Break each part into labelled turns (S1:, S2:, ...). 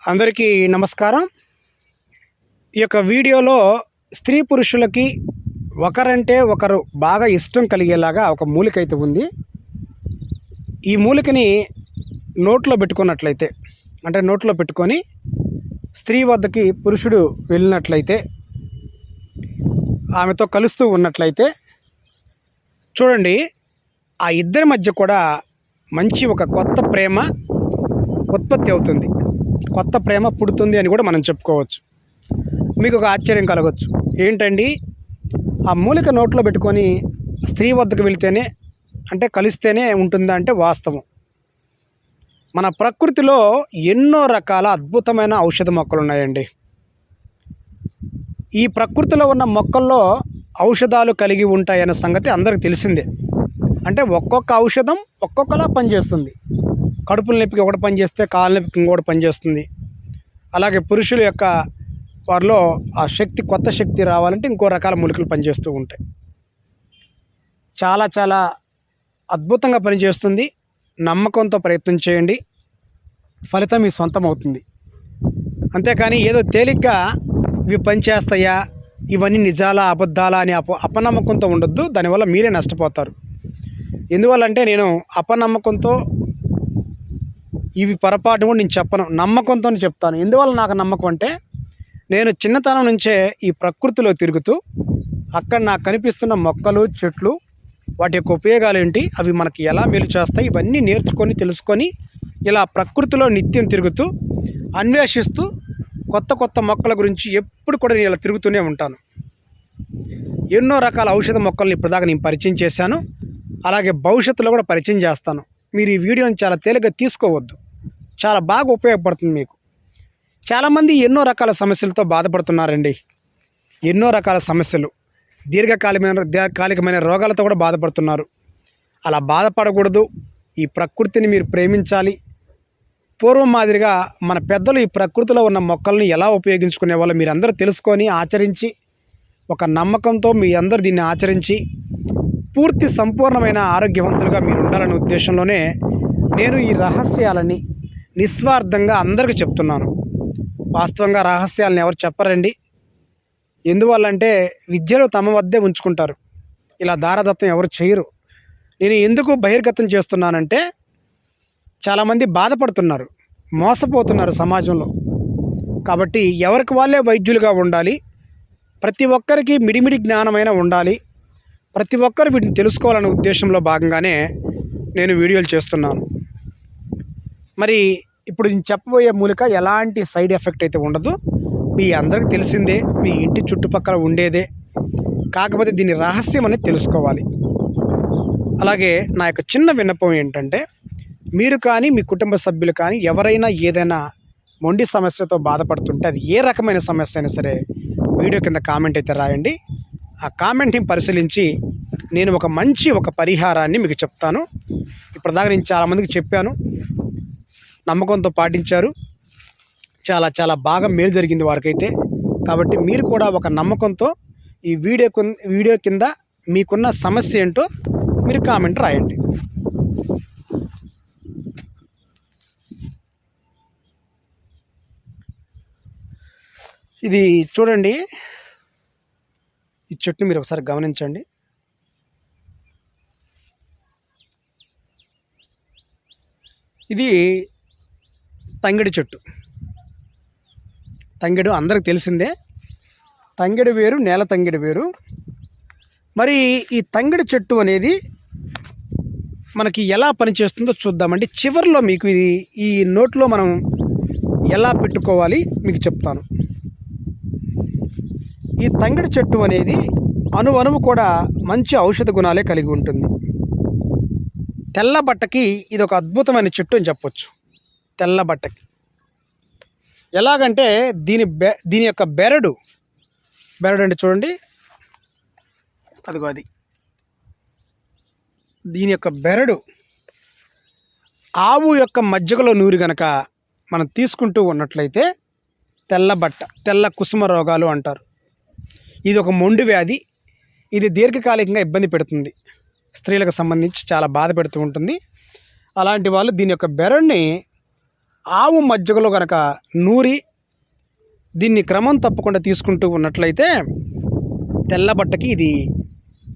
S1: అందరికీ నమస్కారం. ఈ యొక్క వీడియోలో స్త్రీ పురుషులకి ఒకరంటే ఒకరు బాగా ఇష్టం కలిగేలాగా ఒక మూలిక అయితే ఉంది. ఈ మూలికని నోట్లో పెట్టుకున్నట్లయితే అంటే నోట్లో పెట్టుకొని స్త్రీ వద్దకి పురుషుడు వెళ్ళినట్లయితే ఆమెతో కలుస్తూ ఉన్నట్లయితే చూడండి ఆ ఇద్దరి మధ్య కూడా మంచి ఒక కొత్త ప్రేమ ఉత్పత్తి అవుతుంది. కొత్త ప్రేమ పుడుతుంది అని కూడా మనం చెప్పుకోవచ్చు. మీకు ఒక ఆశ్చర్యం కలగవచ్చు ఏంటండి? ఆ మూలిక నోట్లో పెట్టుకొని స్త్రీ వద్దకు వెళితేనే అంటే కలిస్తేనే ఉంటుందా అంటే వాస్తవం. మన ప్రకృతిలో ఎన్నో రకాల అద్భుతమైన ఔషధ మొక్కలు ఉన్నాయండి. ఈ ప్రకృతిలో ఉన్న మొక్కల్లో ఔషధాలు కలిగి ఉంటాయన్న సంగతి అందరికి తెలిసిందే. అంటే ఒక్కొక్క ఔషధం ఒక్కొక్కలా పనిచేస్తుంది. కడుపుల నొప్పికి ఒకటి పనిచేస్తే కాళ్ళ నొప్పికి ఇంకోటి పనిచేస్తుంది. అలాగే పురుషుల యొక్క వారిలో ఆ శక్తి కొత్త శక్తి రావాలంటే ఇంకో రకాల మూలికలు పనిచేస్తూ ఉంటాయి. చాలా చాలా అద్భుతంగా పనిచేస్తుంది. నమ్మకంతో ప్రయత్నం చేయండి. ఫలితం మీ సొంతం అవుతుంది అంతేకాని ఏదో తేలిగ్గా ఇవి పనిచేస్తాయా? ఇవన్నీ నిజాలా అబద్ధాలా అని అప అపనమ్మకంతో ఉండొద్దు. దానివల్ల మీరే నష్టపోతారు. ఎందువల్లంటే నేను అపనమ్మకంతో ఇవి పొరపాటు కూడా నేను చెప్పను నమ్మకంతో చెప్తాను. ఎందువల్ల నాకు నమ్మకం అంటే నేను చిన్నతనం నుంచే ఈ ప్రకృతిలో తిరుగుతూ అక్కడ నాకు కనిపిస్తున్న మొక్కలు చెట్లు వాటి యొక్క ఉపయోగాలు ఏంటి అవి మనకి ఎలా మేలు చేస్తాయి ఇవన్నీ నేర్చుకొని తెలుసుకొని ఇలా ప్రకృతిలో నిత్యం తిరుగుతూ అన్వేషిస్తూ కొత్త కొత్త మొక్కల గురించి ఎప్పుడు కూడా నేను ఇలా తిరుగుతూనే ఉంటాను. ఎన్నో రకాల ఔషధ మొక్కల్ని ఇప్పటిదాకా నేను పరిచయం చేశాను. అలాగే భవిష్యత్తులో కూడా పరిచయం చేస్తాను. మీరు ఈ వీడియోని చాలా తేలిగ్గా తీసుకోవద్దు. చాలా బాగా ఉపయోగపడుతుంది మీకు. చాలామంది ఎన్నో రకాల సమస్యలతో బాధపడుతున్నారండి. ఎన్నో రకాల సమస్యలు. దీర్ఘకాలికమైన దీర్ఘకాలికమైన రోగాలతో కూడా బాధపడుతున్నారు. అలా బాధపడకూడదు. ఈ ప్రకృతిని మీరు ప్రేమించాలి. పూర్వం మాదిరిగా మన పెద్దలు ఈ ప్రకృతిలో ఉన్న మొక్కల్ని ఎలా ఉపయోగించుకునే వాళ్ళు మీరందరూ తెలుసుకొని ఆచరించి ఒక నమ్మకంతో మీ అందరు దీన్ని ఆచరించి పూర్తి సంపూర్ణమైన ఆరోగ్యవంతులుగా మీరు ఉండాలనే ఉద్దేశంలోనే నేను ఈ రహస్యాలని నిస్వార్థంగా అందరికీ చెప్తున్నాను. వాస్తవంగా రహస్యాలను ఎవరు చెప్పరండి. ఎందువల్లంటే విద్యలో తమ వద్దే ఉంచుకుంటారు. ఇలా దారదత్తం ఎవరు చేయరు. నేను ఎందుకు బహిర్గతం చేస్తున్నానంటే చాలామంది బాధపడుతున్నారు మోసపోతున్నారు సమాజంలో. కాబట్టి ఎవరికి వాళ్ళే వైద్యులుగా ఉండాలి ప్రతి ఒక్కరికి మిడిమిడి జ్ఞానమైన ఉండాలి ప్రతి ఒక్కరు వీటిని తెలుసుకోవాలనే ఉద్దేశంలో భాగంగానే నేను వీడియోలు చేస్తున్నాను. మరి ఇప్పుడు నేను చెప్పబోయే మూలిక ఎలాంటి సైడ్ ఎఫెక్ట్ అయితే ఉండదు. మీ అందరికీ తెలిసిందే మీ ఇంటి చుట్టుపక్కల ఉండేదే. కాకపోతే దీని రహస్యం అనేది తెలుసుకోవాలి. అలాగే నా యొక్క చిన్న విన్నపం ఏంటంటే మీరు కానీ మీ కుటుంబ సభ్యులు కానీ ఎవరైనా ఏదైనా మొండి సమస్యతో బాధపడుతుంటే అది ఏ రకమైన సమస్య అయినా సరే వీడియో కింద కామెంట్ అయితే రాయండి. ఆ కామెంట్ని పరిశీలించి నేను ఒక మంచి ఒక పరిహారాన్ని మీకు చెప్తాను. ఇప్పటిదాకా నేను చాలామందికి చెప్పాను. నమ్మకంతో పాటించారు. చాలా చాలా బాగా మేలు జరిగింది వారికైతే. కాబట్టి మీరు కూడా ఒక నమ్మకంతో ఈ వీడియో కింద వీడియో కింద మీకున్న సమస్య ఏంటో మీరు కామెంట్ రాయండి. ఇది చూడండి. ఈ చెట్టు మీరు ఒకసారి గమనించండి. ఇది తంగిడి చెట్టు. తంగిడు అందరికి తెలిసిందే. తంగిడి వేరు నేల తంగిడి వేరు. మరి ఈ తంగిడి చెట్టు అనేది మనకి ఎలా పనిచేస్తుందో చూద్దామండి. చివరిలో మీకు ఇది ఈ నోట్లో మనం ఎలా పెట్టుకోవాలి మీకు చెప్తాను. ఈ తంగిడి చెట్టు అనేది అణు కూడా మంచి ఔషధ గుణాలే కలిగి ఉంటుంది. తెల్ల బట్టకి ఇది ఒక అద్భుతమైన చెట్టు అని చెప్పొచ్చు. తెల్ల బట్టకి. ఎలాగంటే దీని బె దీని యొక్క బెరడు బెరడు అంటే చూడండి. అదిగో అది. దీని యొక్క బెరడు ఆవు యొక్క మజ్జిగలో నూరి గనక మనం తీసుకుంటూ ఉన్నట్లయితే తెల్ల బట్ట తెల్ల కుసుమ రోగాలు అంటారు. ఇది ఒక మొండి వ్యాధి. ఇది దీర్ఘకాలికంగా ఇబ్బంది పెడుతుంది. స్త్రీలకు సంబంధించి చాలా బాధ పెడుతూ ఉంటుంది. అలాంటి వాళ్ళు దీని యొక్క బెరడ్ని ఆవు మజ్జిగలో కనుక నూరి దీన్ని క్రమం తప్పకుండా తీసుకుంటూ ఉన్నట్లయితే తెల్లబట్టకి ఇది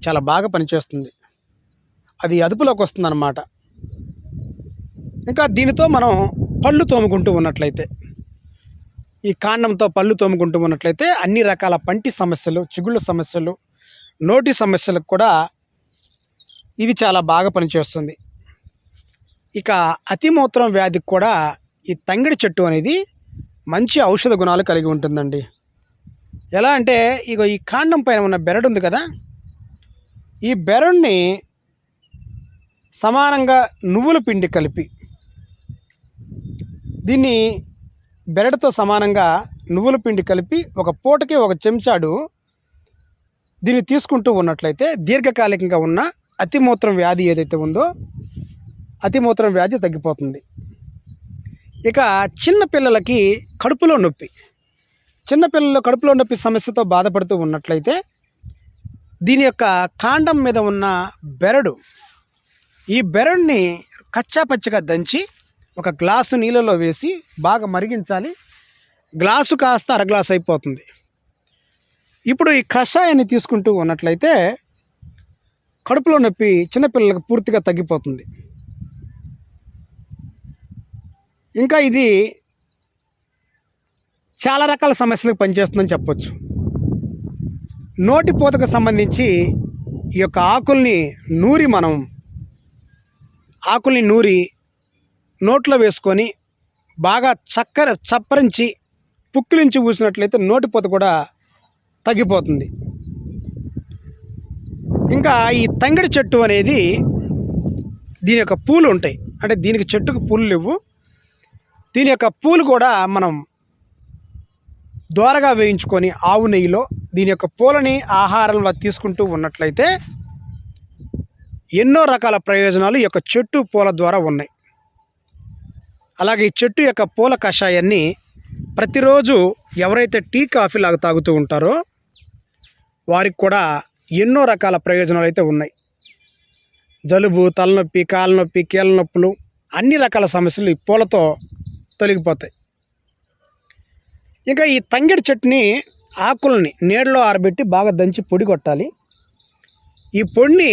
S1: చాలా బాగా పనిచేస్తుంది. అది అదుపులోకి వస్తుందన్నమాట. ఇంకా దీనితో మనం పళ్ళు తోముకుంటూ ఉన్నట్లయితే ఈ కాండంతో పళ్ళు తోముకుంటూ ఉన్నట్లయితే అన్ని రకాల పంటి సమస్యలు చిగుళ్ళ సమస్యలు నోటి సమస్యలకు కూడా ఇది చాలా బాగా పనిచేస్తుంది. ఇక అతిమూత్రం వ్యాధికి కూడా ఈ తంగిడి చెట్టు అనేది మంచి ఔషధ గుణాలు కలిగి ఉంటుందండి. ఎలా అంటే ఇగో ఈ కాండం పైన ఉన్న బెరడు ఉంది కదా ఈ బెరడుని సమానంగా నువ్వుల పిండి కలిపి దీన్ని బెరడుతో సమానంగా నువ్వుల పిండి కలిపి ఒక పూటకి ఒక చెంచాడు దీన్ని తీసుకుంటూ ఉన్నట్లయితే దీర్ఘకాలికంగా ఉన్న అతిమూత్రం వ్యాధి ఏదైతే ఉందో అతిమూత్రం వ్యాధి తగ్గిపోతుంది. ఇక చిన్న పిల్లలకి కడుపులో నొప్పి. చిన్న పిల్లలు కడుపులో నొప్పి సమస్యతో బాధపడుతూ ఉన్నట్లయితే దీని యొక్క కాండం మీద ఉన్న బెరడు ఈ బెరడుని కచ్చా పచ్చగా దంచి ఒక గ్లాసు నీళ్ళలో వేసి బాగా మరిగించాలి. గ్లాసు కాస్త అరగ్లాస్ అయిపోతుంది. ఇప్పుడు ఈ కషాయాన్ని తీసుకుంటూ ఉన్నట్లయితే కడుపులో నొప్పి చిన్నపిల్లలకు పూర్తిగా తగ్గిపోతుంది. ఇంకా ఇది చాలా రకాల సమస్యలకు పనిచేస్తుందని చెప్పొచ్చు. నోటి పూతకు సంబంధించి ఈ యొక్క ఆకుల్ని నూరి మనం ఆకుల్ని నూరి నోట్లో వేసుకొని బాగా చక్కర చప్పరించి పుక్కిలించి ఊసినట్లయితే నోటిపోత కూడా తగ్గిపోతుంది. ఇంకా ఈ తంగిడి చెట్టు అనేది దీని యొక్క పూలు ఉంటాయి. అంటే దీనికి చెట్టుకు పూలు లేవు. దీని యొక్క పూలు కూడా మనం దోరగా వేయించుకొని ఆవు నెయ్యిలో దీని యొక్క పూలని ఆహారంలో తీసుకుంటూ ఉన్నట్లయితే ఎన్నో రకాల ప్రయోజనాలు ఈ యొక్క చెట్టు పూల ద్వారా ఉన్నాయి. అలాగే ఈ చెట్టు యొక్క పూల కషాయాన్ని ప్రతిరోజు ఎవరైతే టీ కాఫీ లాగా తాగుతూ ఉంటారో వారికి కూడా ఎన్నో రకాల ప్రయోజనాలు అయితే ఉన్నాయి. జలుబు తలనొప్పి కాళ్ళ నొప్పి కీళ్ళ నొప్పులు అన్ని రకాల సమస్యలు ఈ పూలతో తొలగిపోతాయి. ఇంకా ఈ తంగెడి చెట్టుని ఆకుల్ని నీడలో ఆరబెట్టి బాగా దంచి పొడి కొట్టాలి. ఈ పొడిని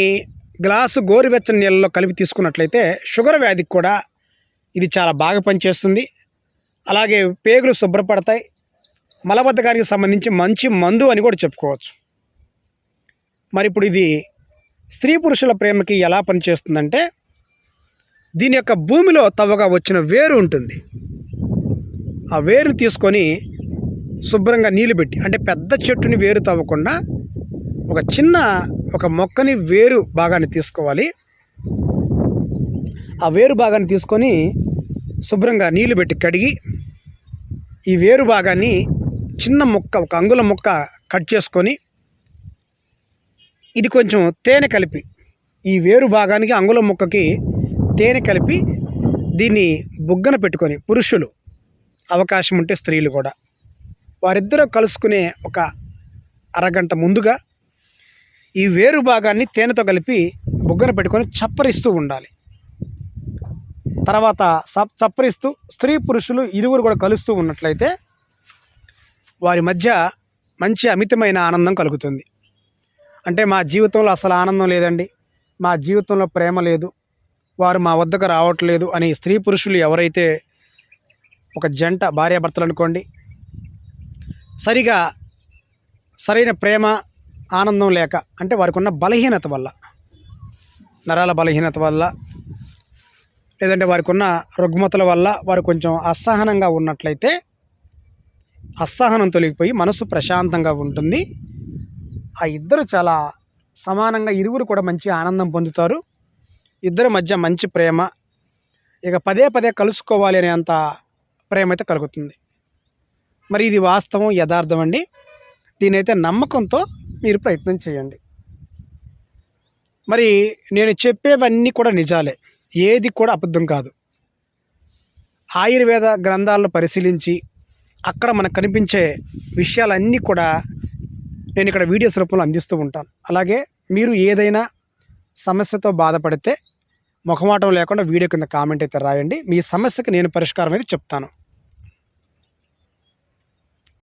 S1: గ్లాసు గోరువెచ్చని నీళ్ళలో కలిపి తీసుకున్నట్లయితే షుగర్ వ్యాధికి కూడా ఇది చాలా బాగా పనిచేస్తుంది. అలాగే పేగులు శుభ్రపడతాయి. మలబద్ధకానికి సంబంధించి మంచి మందు అని కూడా చెప్పుకోవచ్చు. మరి ఇప్పుడు ఇది స్త్రీ పురుషుల ప్రేమకి ఎలా పనిచేస్తుందంటే దీని యొక్క భూమిలో తవ్వగా వచ్చిన వేరు ఉంటుంది. ఆ వేరు తీసుకొని శుభ్రంగా నీళ్ళు పెట్టి అంటే పెద్ద చెట్టుని వేరు తవ్వకుండా ఒక చిన్న ఒక మొక్కని వేరు భాగాన్ని తీసుకోవాలి. ఆ వేరు భాగాన్ని తీసుకొని శుభ్రంగా నీళ్ళు పెట్టి కడిగి ఈ వేరు భాగాన్ని చిన్న ముక్క ఒక అంగుళ ముక్క కట్ చేసుకొని ఇది కొంచెం తేనె కలిపి ఈ వేరు భాగానికి అంగుళం ముక్కకి తేనె కలిపి దీన్ని బుగ్గన పెట్టుకొని పురుషులు అవకాశం ఉంటే స్త్రీలు కూడా. వారిద్దరూ కలుసుకునే ఒక అరగంట ముందుగా ఈ వేరు భాగాన్ని తేనెతో కలిపి బుగ్గన పెట్టుకొని చప్పరిస్తూ ఉండాలి. తర్వాత సప్ చప్పరిస్తూ స్త్రీ పురుషులు ఇరువురు కూడా కలుస్తూ ఉన్నట్లయితే వారి మధ్య మంచి అమితమైన ఆనందం కలుగుతుంది. అంటే మా జీవితంలో అసలు ఆనందం లేదండి. మా జీవితంలో ప్రేమ లేదు. వారు మా వద్దకు రావట్లేదు అని స్త్రీ పురుషులు ఎవరైతే ఒక జంట భార్యాభర్తలు అనుకోండి సరిగా సరైన ప్రేమ ఆనందం లేక అంటే వారికి ఉన్న బలహీనత వల్ల నరాల బలహీనత వల్ల లేదంటే వారికి ఉన్న రుగ్మతల వల్ల వారు కొంచెం అసహనంగా ఉన్నట్లయితే అసహనం తొలగిపోయి మనసు ప్రశాంతంగా ఉంటుంది. ఆ ఇద్దరు చాలా సమానంగా ఇరువురు కూడా మంచి ఆనందం పొందుతారు. ఇద్దరి మధ్య మంచి ప్రేమ. ఇక పదే పదే కలుసుకోవాలి అనేంత ప్రేమ అయితే కలుగుతుంది. మరి ఇది వాస్తవం యథార్థం అండి. దీనైతే నమ్మకంతో మీరు ప్రయత్నం చేయండి. మరి నేను చెప్పేవన్నీ కూడా నిజాలే. ఏది కూడా అబద్ధం కాదు. ఆయుర్వేద గ్రంథాలను పరిశీలించి అక్కడ మనకు కనిపించే విషయాలన్నీ కూడా నేను ఇక్కడ వీడియోస్ రూపంలో అందిస్తూ ఉంటాను. అలాగే మీరు ఏదైనా సమస్యతో బాధపడితే ముఖమాటం లేకుండా వీడియో కింద కామెంట్ అయితే రాయండి. మీ సమస్యకి నేను పరిష్కారం అయితే చెప్తాను.